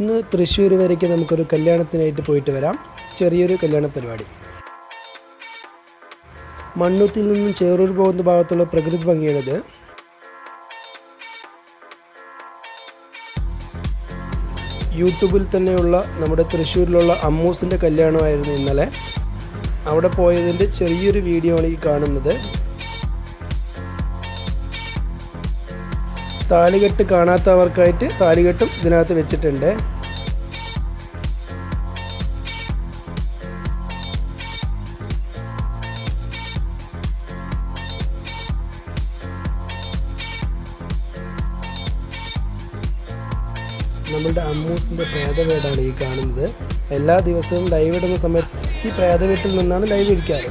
ഇന്ന് തൃശ്ശൂർ വരയ്ക്ക് നമുക്കൊരു കല്യാണത്തിനായിട്ട് പോയിട്ട് വരാം. ചെറിയൊരു കല്യാണ പരിപാടി. മണ്ണൂത്തിൽ നിന്നും ചേറൂർ പോകുന്ന ഭാഗത്തുള്ള പ്രകൃതി ഭംഗിയാണിത്. യൂട്യൂബിൽ തന്നെയുള്ള നമ്മുടെ തൃശ്ശൂരിലുള്ള അമ്മൂസിന്റെ കല്യാണമായിരുന്നു ഇന്നലെ. അവിടെ പോയതിന്റെ ചെറിയൊരു വീഡിയോ ആണ് ഈ കാണുന്നത്. താലികെട്ട് കാണാത്തവർക്കായിട്ട് താലികെട്ടും ഇതിനകത്ത് വെച്ചിട്ടുണ്ട്. നമ്മളുടെ അമ്മൂസിന്റെ പ്രേതവീടാണ് ഈ കാണുന്നത്. എല്ലാ ദിവസവും ലൈവ് ഇടുന്ന സമയത്ത് ഈ പ്രേതവീട്ടിൽ നിന്നാണ് ലൈവ് ഇരിക്കാറ്.